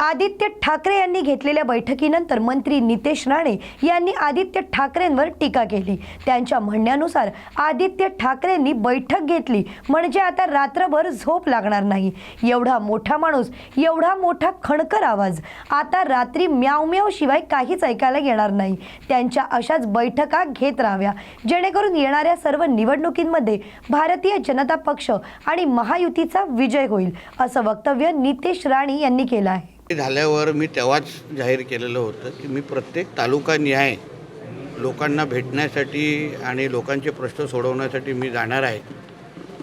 आदित्य ठाकरे यांनी घेतलेल्या बैठकीनंतर मंत्री नितेश राणे यांनी आदित्य ठाकरेंवर टीका केली. त्यांच्या म्हणण्यानुसार आदित्य ठाकरेंनी बैठक घेतली. म्हणजे आता रात्रभर झोप लागणार नाही. एवढा मोठा माणूस एवढा मोठा खणकर आवाज. आता रात्री म्याव म्याव शिवाय काहीच ऐकायला येणार नाही. त्यांच्या अशाच बैठका घेत राहाव्या. जेणेकरून येणाऱ्या सर्व निवडणुकींमध्ये भारतीय जनता पक्ष आणि महायुतीचा विजय होईल असं वक्तव्य नितेश राणे यांनी केलं आहे. झाल्यावर मी तेव्हाच जाहीर केलेलं होतं की मी प्रत्येक तालुका न्याय लोकांना भेटण्यासाठी आणि लोकांचे प्रश्न सोडवण्यासाठी मी जाणार आहे.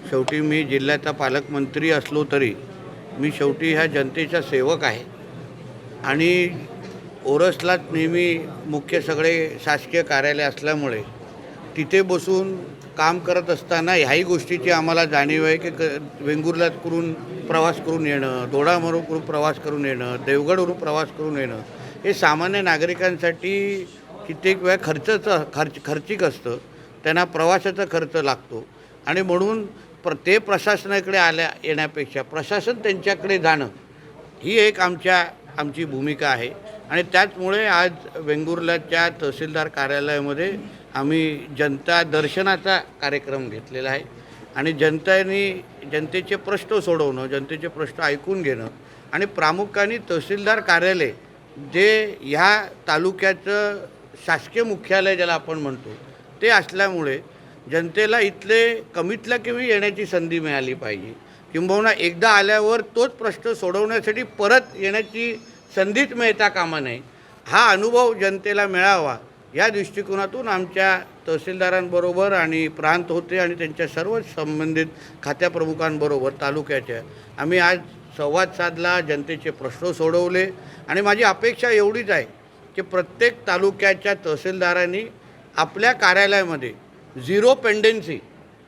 शेवटी मी जिल्ह्याचा पालकमंत्री असलो तरी मी शेवटी ह्या जनतेचा सेवक आहे. आणि ओरसलाच नेहमी मुख्य सगळे शासकीय कार्यालय असल्यामुळे तिथे बसून काम करत असताना ह्याही गोष्टीची आम्हाला जाणीव आहे की क वेंगुर्ल्यात करून प्रवास करून येणं दोडामरून करून प्रवास करून येणं देवगडवरून प्रवास करून येणं हे सामान्य नागरिकांसाठी कित्येक वेळा खर्चाचं खर्च खर्चिक असतं. त्यांना प्रवासाचा खर्च लागतो. आणि म्हणून प्र ते प्रशासनाकडे आल्या येण्यापेक्षा प्रशासन त्यांच्याकडे जाणं ही एक आमच्या आमची भूमिका आहे. आणि त्याचमुळे आज वेंगुर्ल्याच्या तहसीलदार कार्यालयामध्ये आम्ही जनता दर्शनाचा कार्यक्रम घेतलेला आहे. आणि जनतेने जनतेचे प्रश्न सोडवणं जनतेचे प्रश्न ऐकून घेणं आणि प्रामुख्याने तहसीलदार कार्यालय जे ह्या तालुक्याचं शासकीय मुख्यालय ज्याला आपण म्हणतो ते असल्यामुळे जनतेला इथले कमीतल्या कमी येण्याची संधी मिळाली पाहिजे. किंबहुना एकदा आल्यावर तोच प्रश्न सोडवण्यासाठी परत येण्याची संधीच मिळता कामा नये. हा अनुभव जनतेला मिळावा या दृष्टिकोनातून आमच्या तहसीलदारांबरोबर आणि प्रांत होते आणि त्यांच्या सर्व संबंधित खात्याप्रमुखांबरोबर तालुक्याच्या. आम्ही आज संवाद साधला जनतेचे प्रश्न सोडवले आणि माझी अपेक्षा एवढीच आहे की प्रत्येक तालुक्याच्या तहसीलदारांनी आपल्या कार्यालयामध्ये झिरो पेंडेन्सी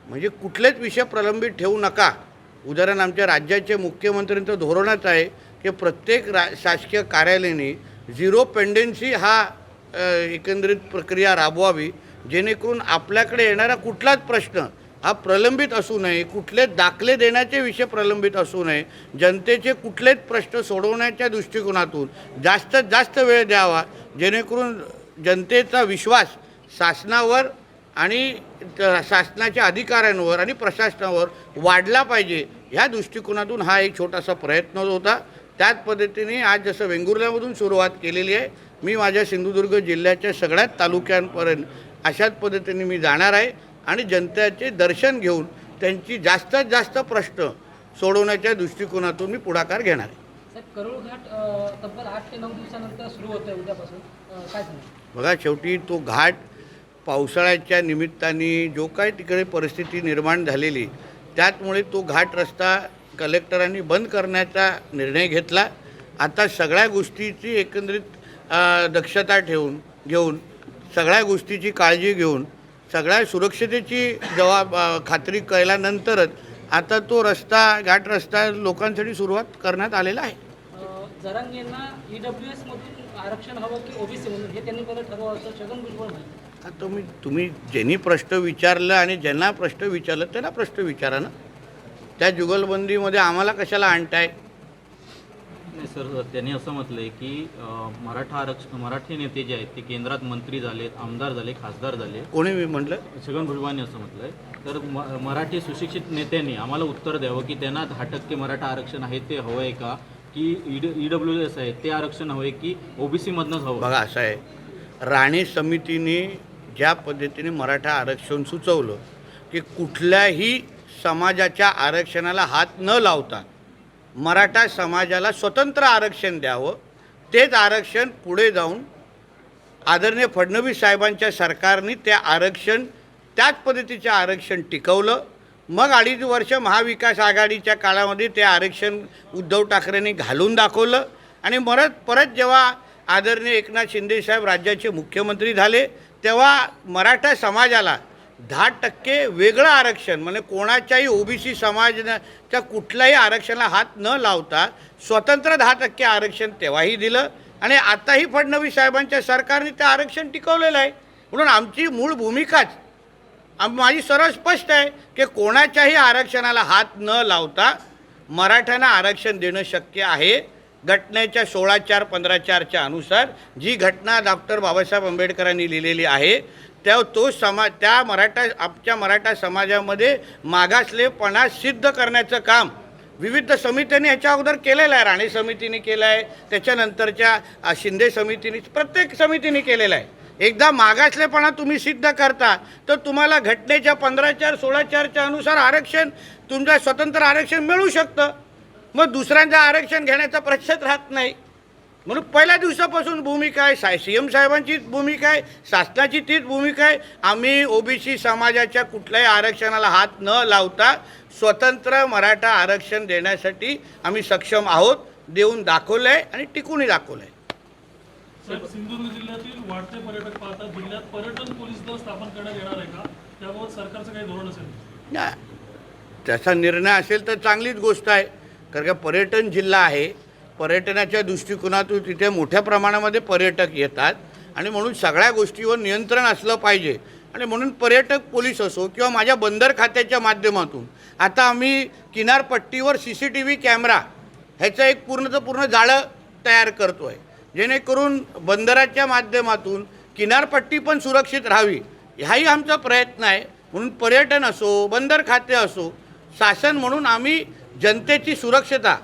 म्हणजे कुठलेच विषय प्रलंबित ठेवू नका. उदाहरण आमच्या राज्याचे मुख्यमंत्र्यांचं धोरणच आहे की प्रत्येक रा शासकीय कार्यालयाने झिरो पेंडेन्सी हा एकंदरीत प्रक्रिया राबवावी जेणेकरून आपल्याकडे येणारा कुठलाच प्रश्न हा प्रलंबित असू नये कुठले दाखले देण्याचे विषय प्रलंबित असू नये जनतेचे कुठलेच प्रश्न सोडवण्याच्या दृष्टिकोनातून जास्तीत जास्त वेळ द्यावा जेणेकरून जनतेचा विश्वास शासनावर आणि शासनाच्या अधिकाऱ्यांवर आणि प्रशासनावर वाढला पाहिजे ह्या दृष्टिकोनातून हा एक छोटासा प्रयत्न होता. त्याच पद्धतीने आज जसं वेंगुर्ल्यामधून सुरुवात केलेली आहे मी माझ्या सिंधुदुर्ग जिल्ह्याच्या सगळ्याच तालुक्यांपर्यंत अशाच पद्धतीने मी जाणार आहे आणि जनतेचे दर्शन घेऊन त्यांची जास्तीत जास्त प्रश्न सोडवण्याच्या दृष्टिकोनातून मी पुढाकार घेणार आहे. बघा शेवटी तो घाट पावसाळ्याच्या निमित्ताने जो काय तिकडे परिस्थिती निर्माण झालेली त्याचमुळे तो घाट रस्ता कलेक्टरांनी बंद करण्याचा निर्णय घेतला. आता सगळ्या गोष्टीची एकंदरीत दक्षता ठेवून घेऊन सगळ्या गोष्टीची काळजी घेऊन सगळ्या सुरक्षतेची जबाब खात्री केल्यानंतरच आता तो रस्ता घाट रस्ता लोकांसाठी सुरुवात करण्यात आलेला आहे. आता तुम्ही तुम्ही ज्यांनी प्रश्न विचारलं आणि ज्यांना प्रश्न विचारलं त्यांना प्रश्न विचारा ना. त्या जुगलबंदीमध्ये आम्हाला कशाला आणताय? नाही सर त्यांनी असं म्हटलंय की मराठा आरक्षण मराठी नेते जे आहेत ते केंद्रात मंत्री झालेत आमदार झाले खासदार झाले कोणी मी म्हटलं? छगन भुजबळांनी असं म्हटलंय. तर म मराठी सुशिक्षित नेत्यांनी आम्हाला उत्तर द्यावं की त्यांना दहा टक्के मराठा आरक्षण आहे ते हवं आहे का? की ई डब्ल्यू एस आहे ते आरक्षण हवं आहे की ओबीसी मधनंच हवं? बघा असं आहे. राणे समितीने ज्या पद्धतीने मराठा आरक्षण सुचवलं की कुठल्याही समाजाच्या आरक्षणाला हात न लावता मराठा समाजाला स्वतंत्र आरक्षण द्यावं तेच आरक्षण पुढे जाऊन आदरणीय फडणवीस साहेबांच्या सरकारने ते आरक्षण त्याच पद्धतीचं आरक्षण टिकवलं. मग अडीच वर्ष महाविकास आघाडीच्या काळामध्ये ते आरक्षण उद्धव ठाकरेंनी घालून दाखवलं. आणि परत परत जेव्हा आदरणीय एकनाथ शिंदेसाहेब राज्याचे मुख्यमंत्री झाले तेव्हा मराठा समाजाला दहा टक्के वेगळं आरक्षण म्हणजे कोणाच्याही ओबीसी समाजाच्या कुठल्याही आरक्षणाला हात न लावता स्वतंत्र दहा टक्के आरक्षण तेव्हाही दिलं आणि आताही फडणवीस साहेबांच्या सरकारने ते आरक्षण टिकवलेलं आहे. म्हणून आमची मूळ भूमिकाच आम माझी सरळ स्पष्ट आहे की कोणाच्याही आरक्षणाला हात न लावता मराठ्यांना आरक्षण देणं शक्य आहे. घटनेच्या सोळा चार पंधरा चारच्या अनुसार जी घटना डॉक्टर बाबासाहेब आंबेडकरांनी लिहिलेली आहे त्या तो समाज त्या मराठा आमच्या मराठा समाजामध्ये मागासलेपणा सिद्ध करण्याचं काम विविध समित्यांनी ह्याच्या अगोदर केलेलं आहे. राणे समितीने केलं आहे. त्याच्यानंतरच्या शिंदे समितीने प्रत्येक समितीने केलेलं आहे. एकदा मागासलेपणा तुम्ही सिद्ध करता तर तुम्हाला घटनेच्या पंधरा चार सोळा चारच्या अनुसार आरक्षण तुमचं स्वतंत्र आरक्षण मिळू शकतं. मग दुसऱ्यांचं आरक्षण घेण्याचा प्रश्नच राहत नाही. म्हणून पहिल्या दिवसापासून भूमिका आहे. साय सी एम साहेबांचीच भूमिका आहे. शासनाची तीच भूमिका आहे. आम्ही ओबीसी समाजाच्या कुठल्याही आरक्षणाला हात न लावता स्वतंत्र मराठा आरक्षण देण्यासाठी आम्ही सक्षम आहोत. देऊन दाखवलं आहे आणि टिकूनही दाखवलं आहे सिंधुदुर्ग जिल्ह्यातील वाढते पर्यटक पाहता जिल्ह्यात पर्यटन पोलीस दल स्थापन करण्यात येणार आहे का? त्याबाबत सरकारचं काही धोरण असेल? नाही. त्याचा निर्णय असेल तर चांगलीच गोष्ट आहे. कारण का पर्यटन जिल्हा आहे. पर्यटनाच्या दृष्टिकोनातून तिथे मोठ्या प्रमाणामध्ये पर्यटक येतात. आणि म्हणून सगळ्या गोष्टीवर नियंत्रण असलं पाहिजे. आणि म्हणून पर्यटक पोलीस असो किंवा माझ्या बंदर खात्याच्या माध्यमातून आता आम्ही किनारपट्टीवर C C T V camera ह्याचं एक पूर्णचं पूर्ण जाळं तयार करतो आहे जेणेकरून बंदराच्या माध्यमातून किनारपट्टी पण सुरक्षित राहावी हाही आमचा प्रयत्न आहे. म्हणून पर्यटन असो बंदर खाते असो शासन म्हणून आम्ही जनतेची सुरक्षता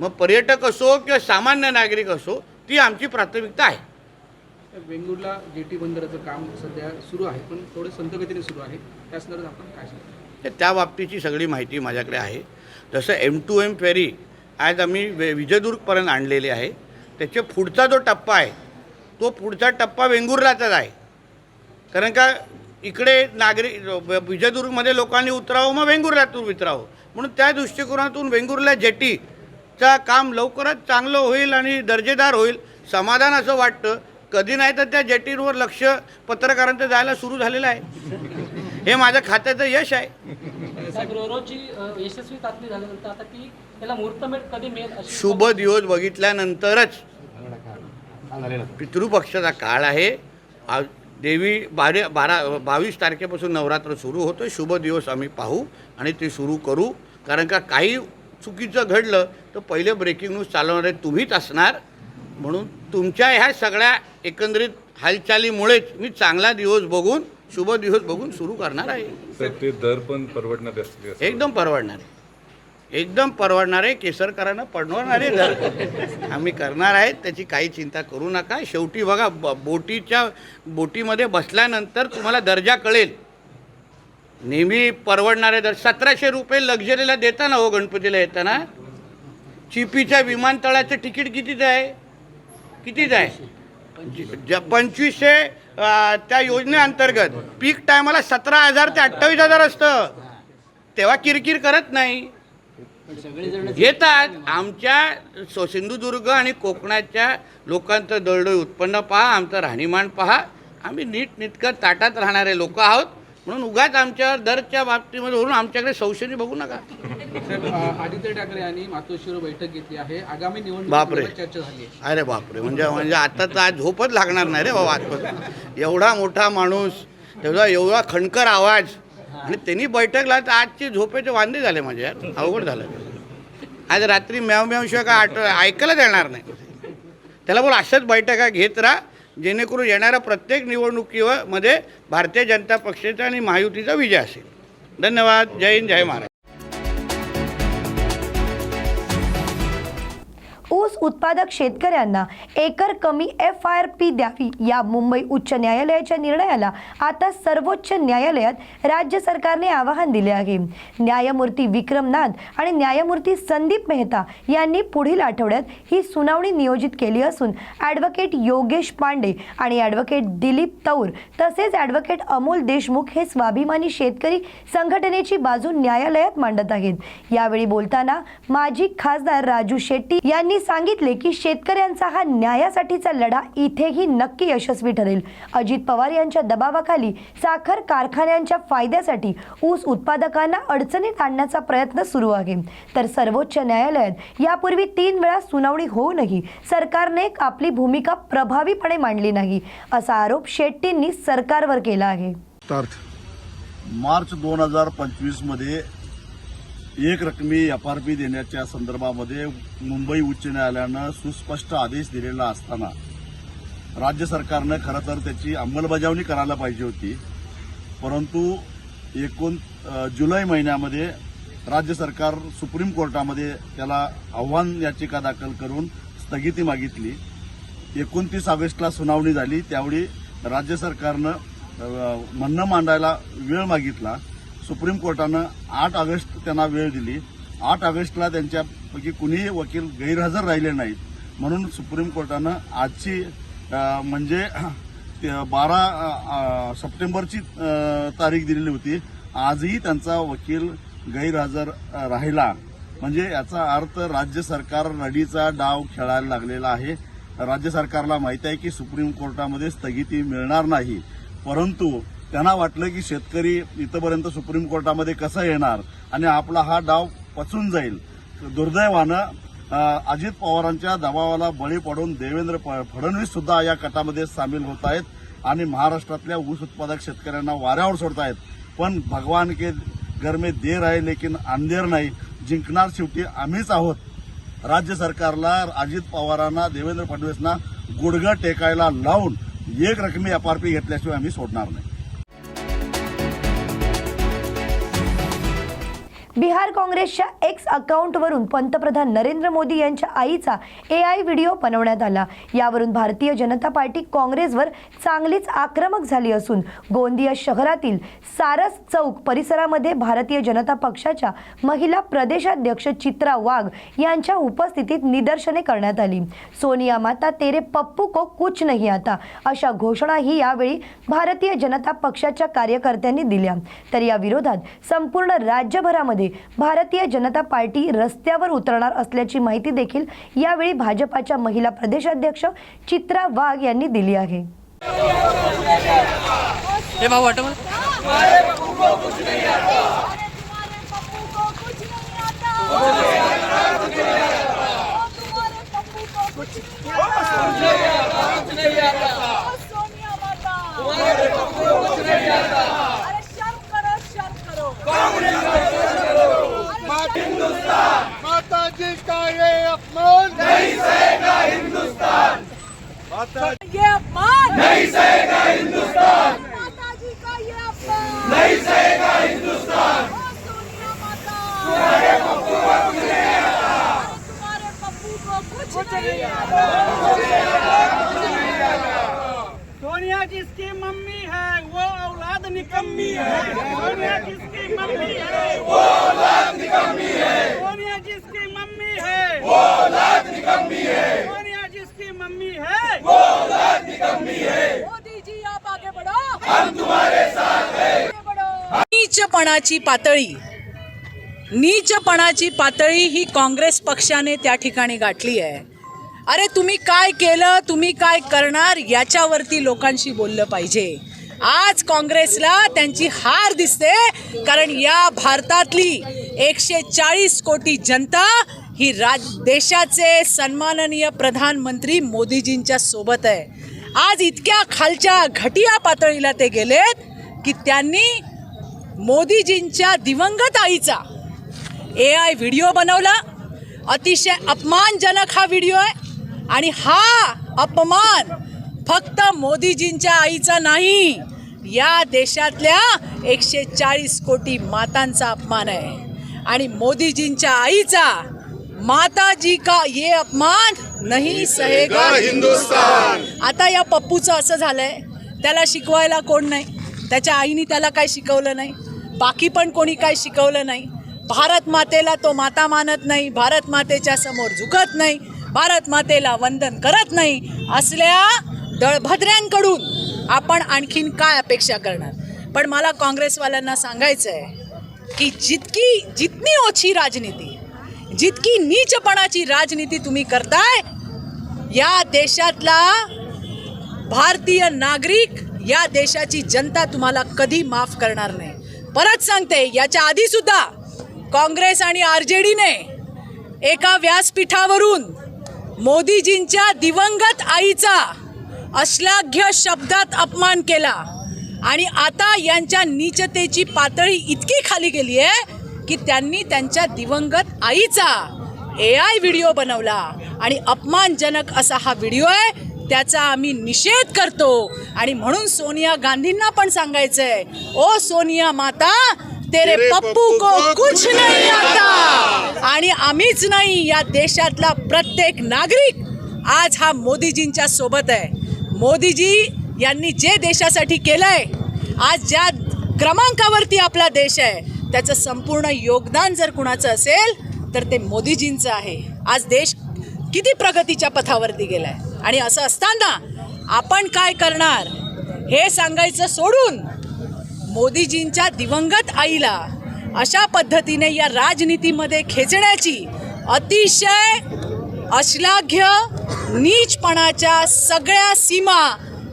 मग पर्यटक असो किंवा सामान्य नागरिक असो ती आमची प्राथमिकता आहे. वेंगुर्ला जेटी बंदराचं काम सध्या सुरू आहे पण थोडं संत गतीने सुरू आहे. त्या संदर्भात आपण काय सांगता त्या बाबतीची सगळी माहिती माझ्याकडे आहे. जसं एम टू एम फेरी आज आम्ही वे विजयदुर्गपर्यंत आणलेली आहे. त्याचे पुढचा जो टप्पा आहे तो पुढचा टप्पा वेंगुर्लाचाच आहे. कारण का इकडे नागरिक विजयदुर्गमध्ये लोकांनी उतरावं मग वेंगुर्ल्यातून उतरावं. म्हणून त्या दृष्टिकोनातून वेंगुर्ला जेटीचा काम लवकरच चांगलं होईल आणि दर्जेदार होईल. समाधान असं वाटतं. कधी नाही तर त्या जेटीवर लक्ष पत्रकारांचं जायला सुरू झालेलं आहे. हे माझ्या खात्याचं यश आहे. शुभ दिवस बघितल्यानंतरच पितृपक्षाचा काळ आहे. आ- देवी बारे बारा बावीस तारखेपासून नवरात्र सुरू होतं शुभ दिवस आम्ही पाहू आणि ते सुरू करू. कारण का काही चुकीचं घडलं तर पहिले ब्रेकिंग न्यूज चालवणारे तुम्हीच असणार. म्हणून तुमच्या ह्या सगळ्या एकंदरीत हालचालीमुळेच मी चांगला दिवस बघून शुभ दिवस बघून सुरू करणार आहे. ते दर पण परवडणारे एकदम परवडणार. आहे एकदम परवडणार आहे केसरकरांना पडवणार दर. आम्ही करणार आहेत त्याची काही चिंता करू नका. शेवटी बघा ब बोटीच्या बोटीमध्ये बसल्यानंतर तुम्हाला दर्जा कळेल. नेहमी परवडणारे दर सतराशे रुपये लक्झरीला देताना हो गणपतीला येताना. चिपीच्या विमानतळाचं तिकीट कितीच आहे? कितीच आहे? पंचवीसशे त्या योजनेअंतर्गत. पीक टायमाला सतरा हजार ते अठ्ठावीस हजार असतं. तेव्हा किरकिर करत नाही. येतात आमच्या सिंधुदुर्ग आणि कोकणाच्या लोकांचं दळडोई उत्पन्न पहा आमचं राहणीमान पहा. आम्ही नीट निटकं ताटात राहणारे लोक आहोत. म्हणून उगाच आमच्या दरच्या बाबतीमध्ये वरून आमच्याकडे संशयनी बघू नका. आदित्य ठाकरे यांनी मातोश्रीवर बैठक घेतली आहे. आगामी बापरे. चर्चा झाली अरे बापरे म्हणजे म्हणजे आता तर आज झोपच लागणार नाही रे बाबा आजपासून. एवढा मोठा माणूस तेवढा एवढा खणकर आवाज. आणि त्यांनी बैठकला तर आजचे झोपेचे वांदे झाले माझे यार. अवघड झालं. आज रात्री म्याव म्याव शिवाय काय आठ ऐकायलाच येणार नाही. त्याला बोल अशाच बैठका घेत राहा. जेणेकरून येणाऱ्या प्रत्येक निवडणुकीवर मध्ये भारतीय जनता पक्षाचा आणि महायुतीचा विजय असेल. धन्यवाद. जय हिंद जय महाराज उत्पादक शेतकऱ्यांना एकर कमी एफ आय आर पी द्यावी या मुंबई उच्च न्यायालयाच्या निर्णयाला आता सर्वोच्च न्यायालयात राज्य सरकारने आवाहन दिले आहे. न्यायमूर्ती विक्रमनाथ आणि न्यायमूर्ती संदीप मेहता यांनी पुढील आठवड्यात ही सुनावणी नियोजित केली असून ॲडव्होकेट योगेश पांडे आणि ॲडव्होकेट दिलीप तौर तसेच ॲडव्होकेट अमोल देशमुख हे स्वाभिमानी शेतकरी संघटनेची बाजू न्यायालयात मांडत आहेत. यावेळी बोलताना माजी खासदार राजू शेट्टी यांनी सांगितले की शेतकऱ्यांचा हा न्यायासाठीचा लढा इथेही नक्की यशस्वी ठरेल. अजित पवार यांच्या दबावाखाली साखर कारखान्यांच्या फायद्यासाठी ऊस उत्पादकांना अडचणीत आणण्याचा प्रयत्न सुरू आहे. तर सर्वोच्च न्यायालयात यापूर्वी तीन वेळा सुनावणी होऊनही सरकारने आपली भूमिका प्रभावीपणे मांडली नाही असा आरोप शेट्टींनी सरकारवर केला आहे. मार्च दोन हजार पंचवीसमध्ये एक रकमी एफ आर पी देण्याच्या संदर्भामध्ये मुंबई उच्च न्यायालयानं सुस्पष्ट आदेश दिलेला असताना राज्य सरकारनं खरं तर त्याची अंमलबजावणी करायला पाहिजे होती. परंतु एकूण जुलै महिन्यामध्ये राज्य सरकार सुप्रीम कोर्टामध्ये त्याला आव्हान याचिका दाखल करून स्थगिती मागितली. एकोणतीस ऑगस्टला सुनावणी झाली त्यावेळी राज्य सरकारनं म्हणणं मांडायला वेळ मागितला. सुप्रीम कोर्टानं आठ ऑगस्ट त्यांना वेळ दिली. आठ ऑगस्टला त्यांच्यापैकी कुणीही वकील गैरहजर राहिले नाहीत. म्हणून सुप्रीम कोर्टानं आजची म्हणजे ते बारा सप्टेंबरची तारीख दिलेली होती. आजही त्यांचा वकील गैरहजर राहिला. म्हणजे याचा अर्थ राज्य सरकार रडीचा डाव खेळायला लागलेला आहे. राज्य सरकारला माहिती आहे की सुप्रीम कोर्टामध्ये स्थगिती मिळणार नाही. परंतु त्यांना वाटलं की शेतकरी इथंपर्यंत सुप्रीम कोर्टामध्ये कसा येणार? आणि आपला हा डाव पचून जाईल. दुर्दैवानं अजित पवारांच्या दबावाला बळी पडून देवेंद्र फ- फडणवीस सुद्धा या कटामध्ये सामील होत आहेत आणि महाराष्ट्रातल्या ऊस उत्पादक शेतकऱ्यांना वाऱ्यावर सोडतायत. पण भगवान के घर में देर आहे लेकिन अंधेर नाही. जिंकणार शेवटी आम्हीच आहोत. राज्य सरकारला अजित पवारांना देवेंद्र फडणवीसना गुडघं टेकायला लावून एक रकमी एफआरपी घेतल्याशिवाय आम्ही सोडणार नाही. बिहार काँग्रेसच्या एक्स अकाउंटवरून पंतप्रधान नरेंद्र मोदी यांच्या आईचा ए आय व्हिडिओ बनवण्यात आला. यावरून भारतीय जनता पार्टी काँग्रेसवर चांगलीच आक्रमक झाली असून गोंदिया शहरातील सारस चौक परिसरामध्ये भारतीय जनता पक्षाच्या महिला प्रदेशाध्यक्ष चित्रा वाघ यांच्या उपस्थितीत निदर्शने करण्यात आली. सोनिया माता तेरे पप्पू को कुछ नाही आता अशा घोषणाही यावेळी भारतीय जनता पक्षाच्या कार्यकर्त्यांनी दिल्या. तर या विरोधात संपूर्ण राज्यभरामध्ये भारतीय जनता पार्टी रस्त्यावर उतरणार असल्याची माहिती देखील यावेळी भाजपाच्या महिला प्रदेशाध्यक्ष चित्रा वाघ यांनी दिली आहे. तुम्हारे पप्पू को कुछ नहीं आता तुम्हारे पप्पू को कुछ नहीं आता ओ सोनिया माता अरे शर्म करो शर्म करो माता जी का ये अपमान ये अपमान। नहीं सहेगा हिंदुस्तान। माता जी का ये अपमान। नहीं सहेगा हिंदुस्तान। ओ सोनिया माता। तुम्हारे पप्पू को कुछ नहीं आता। तुम्हारे पप्पू को कुछ नहीं आता। सोनिया जिसकी मम्मी है वो औलाद निकम्मी है। सोनिया जिसकी मम्मी है वो औलाद निकम्मी है। सोनिया जिसकी मम्मी है वो औलाद निकम्मी है। सोनिया जिसकी मम्मी है। वो औलाद निकम्मी है। मोदी जी आप आगे बढ़ो। हम तुम्हारे साथ हैं। आगे बढ़ो। नीचपणाची पातळी. नीचपणाची पातळी ही काँग्रेस पक्षाने त्या ठिकाणी गाठली आहे. अरे तुम्ही काय केलं तुम्ही काय करणार याच्यावरती लोकांशी बोललं पाहिजे. आज काँग्रेसला त्यांची हार दिसते कारण या भारतातली एकशे चाळीस कोटी जनता ही राज देशाचे सन्माननीय प्रधानमंत्री मोदीजींच्या सोबत आहे. आज इतक्या खालच्या घटिया पातळीला ते गेलेत की त्यांनी मोदीजींच्या दिवंगत आईचा ए आय व्हिडिओ बनवला. अतिशय अपमानजनक हा व्हिडिओ आहे आणि हा अपमान फक्त मोदीजींच्या आईचा नाही या देशातल्या एकशे चाळीस कोटी मातांचा अपमान आहे. आणि मोदीजींच्या आईचा माताजी का ये अपमान नाही सहेगा। हिंदुस्तान। आता या पप्पूचं असं झालंय त्याला शिकवायला कोण नाही त्याच्या आईने त्याला काय शिकवलं नाही बाकी पण कोणी काय शिकवलं नाही. भारत मातेला तो माता मानत नाही भारत मातेच्या समोर झुकत नाही भारत मातेला वंदन करत नाही असल्या दळभद्र्यांकडून आपण आणखीन काय अपेक्षा करणार? पण मला काँग्रेसवाल्यांना सांगायचं आहे की जितकी जितनी ओछी राजनीती जितकी नीचपणाची राजनीती तुम्ही करताय या देशातला भारतीय नागरिक या देशाची जनता तुम्हाला कधी माफ करणार नाही. परत सांगते याच्या आधीसुद्धा काँग्रेस आणि आर जे डीने एका व्यासपीठावरून मोदीजींच्या दिवंगत आईचा अश्लाघ्य शब्दात अपमान केला. आणि आता यांच्या नीचतेची पातळी इतकी खाली गेली आहे की त्यांनी त्यांच्या दिवंगत आईचा ए आय व्हिडिओ बनवला. आणि अपमानजनक असा हा व्हिडिओ आहे त्याचा आम्ही निषेध करतो. आणि म्हणून सोनिया गांधींना पण सांगायचंय ओ सोनिया माता तेरे पप्पू को कुछ नहीं आता। आणि आम्हीच नाही या देशातला प्रत्येक नागरिक आज हा मोदीजींच्या सोबत आहे. मोदीजी यांनी जे देशासाठी केलंय आज ज्या क्रमांकावरती आपला देश आहे त्याचं संपूर्ण योगदान जर कुणाचं असेल तर ते मोदीजींचं आहे. आज देश किती प्रगतीच्या पथावरती गेला आहे आणि असं असताना आपण काय करणार हे सांगायचं सोडून मोदीजींच्या दिवंगत आईला अशा पद्धतीने या राजनीतीमध्ये खेचण्याची अतिशय अश्लाघ्य नीचपणाच्या सगळ्या सीमा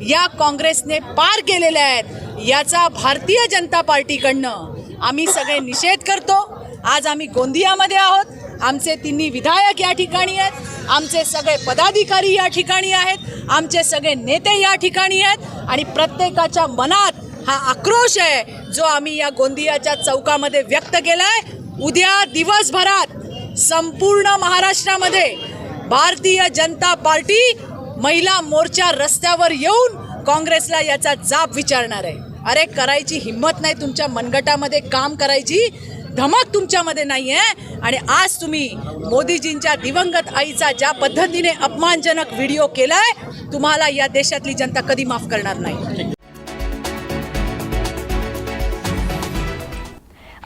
या काँग्रेसने पार केलेल्या आहेत. याचा भारतीय जनता पार्टीकडनं आम्ही सगळे निषेध करतो. आज आम्ही गोंदियामध्ये आहोत. आमचे तिन्ही विधायक या ठिकाणी आहेत. आमचे सगळे पदाधिकारी या ठिकाणी आहेत. आमचे सगळे नेते या ठिकाणी आहेत. आणि प्रत्येकाच्या मनात हा आक्रोश आहे जो आम्ही या गोंदियाच्या चौकामध्ये व्यक्त केला आहे उद्या दिवसभरात संपूर्ण महाराष्ट्रामध्ये भारतीय जनता पार्टी महिला मोर्चा रस्त्यावर येऊन काँग्रेसला याचा जाब विचारणार आहे. अरे करायची हिंमत नाही तुमच्या मनगटामध्ये काम करायची धमक तुमच्यामध्ये नाही आहे आणि आज तुम्ही मोदीजींच्या दिवंगत आईचा ज्या पद्धतीने अपमानजनक व्हिडिओ केलाय तुम्हाला या देशातली जनता कधी माफ करणार नाही.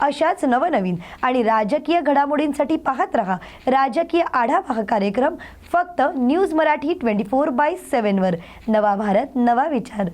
अशाच नवनवीन आणि राजकीय घडामोडींसाठी पाहत रहा राजकीय आढावा हा कार्यक्रम फक्त news Marathi twenty four by सेवनवर नवा भारत नवा विचार.